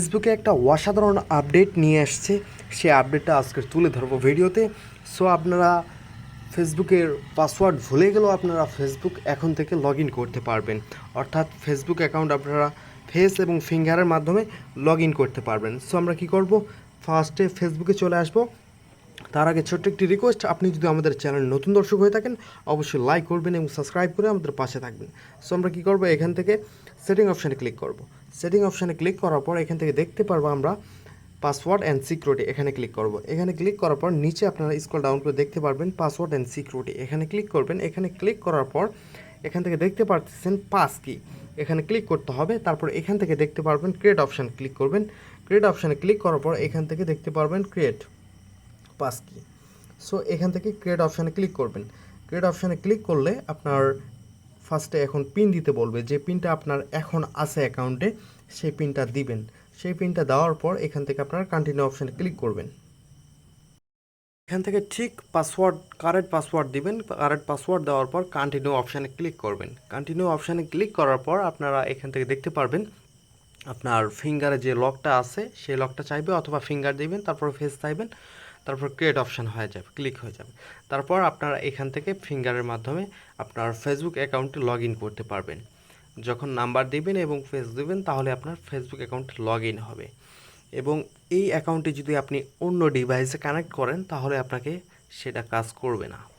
ফেসবুকে একটা অসাধারণ আপডেট নিয়ে আসছে সেই আপডেটটা আজকে তুলে ধরবো ভিডিওতে। সো আপনারা ফেসবুকের পাসওয়ার্ড ভুলে গেলেও আপনারা ফেসবুক এখন থেকে লগ করতে পারবেন। অর্থাৎ ফেসবুক অ্যাকাউন্ট আপনারা ফেস এবং ফিঙ্গারের মাধ্যমে লগ করতে পারবেন। সো আমরা কি করব? ফার্স্টে ফেসবুকে চলে আসব। তার আগে ছোট্ট একটি রিকোয়েস্ট আপনি যদি আমাদের চ্যানেল নতুন দর্শক হয়ে থাকেন, অবশ্যই লাইক করবেন এবং সাবস্ক্রাইব করে আমাদের পাশে থাকবেন। সো আমরা কী করব? এখান থেকে সেটিং অপশানে ক্লিক করব। সেটিং অপশানে ক্লিক করার পর এখান থেকে দেখতে পারব আমরা পাসওয়ার্ড অ্যান্ড সিকিউরিটি এখানে ক্লিক করব। এখানে ক্লিক করার পর নিচে আপনারা স্ক্রল ডাউন করে দেখতে পারবেন পাসওয়ার্ড অ্যান্ড সিকিউরিটি এখানে ক্লিক করবেন। এখানে ক্লিক করার পর এখান থেকে দেখতে পাচ্ছেন পাস কি এখানে ক্লিক করতে হবে। তারপর এখান থেকে দেখতে পারবেন ক্রিয়েট অপশান ক্লিক করবেন। ক্রিয়েট অপশানে ক্লিক করার পর এখান থেকে দেখতে পারবেন ক্রিয়েট পাস কি সো এখান থেকে ক্রিয়েট অপশানে ক্লিক করবেন। ক্রিয়েট অপশানে ক্লিক করলে আপনার ফার্স্টে এখন পিন দিতে বলবে। যে পিনটা আপনার এখন আছে অ্যাকাউন্টে সেই পিনটা দিবেন। সেই পিনটা দেওয়ার পর এখান থেকে আপনারা কন্টিনিউ অপশানে ক্লিক করবেন। এখান থেকে ঠিক পাসওয়ার্ড কারেক্ট পাসওয়ার্ড দিবেন। কারেক্ট পাসওয়ার্ড দেওয়ার পর কন্টিনিউ অপশানে ক্লিক করবেন। কন্টিনিউ অপশানে ক্লিক করার পর আপনারা এখান থেকে দেখতে পারবেন, আপনার ফিঙ্গারে যে লকটা আছে, সেই লকটা চাইবে অথবা ফিঙ্গার দিবেন, তারপর ফেস চাইবেন। তারপর ক্রিয়েট অপশান হয়ে যাবে ক্লিক হয়ে যাবে। তারপর আপনারা এখান থেকে ফিঙ্গারের মাধ্যমে আপনার ফেসবুক অ্যাকাউন্টে লগ ইন করতে পারবেন। যখন নাম্বার দিবেন এবং ফেস দেবেন, তাহলে আপনার ফেসবুক অ্যাকাউন্ট লগ ইন হবে। এবং এই অ্যাকাউন্টে যদি আপনি অন্য ডিভাইসে কানেক্ট করেন, তাহলে আপনাকে সেটা কাজ করবে না।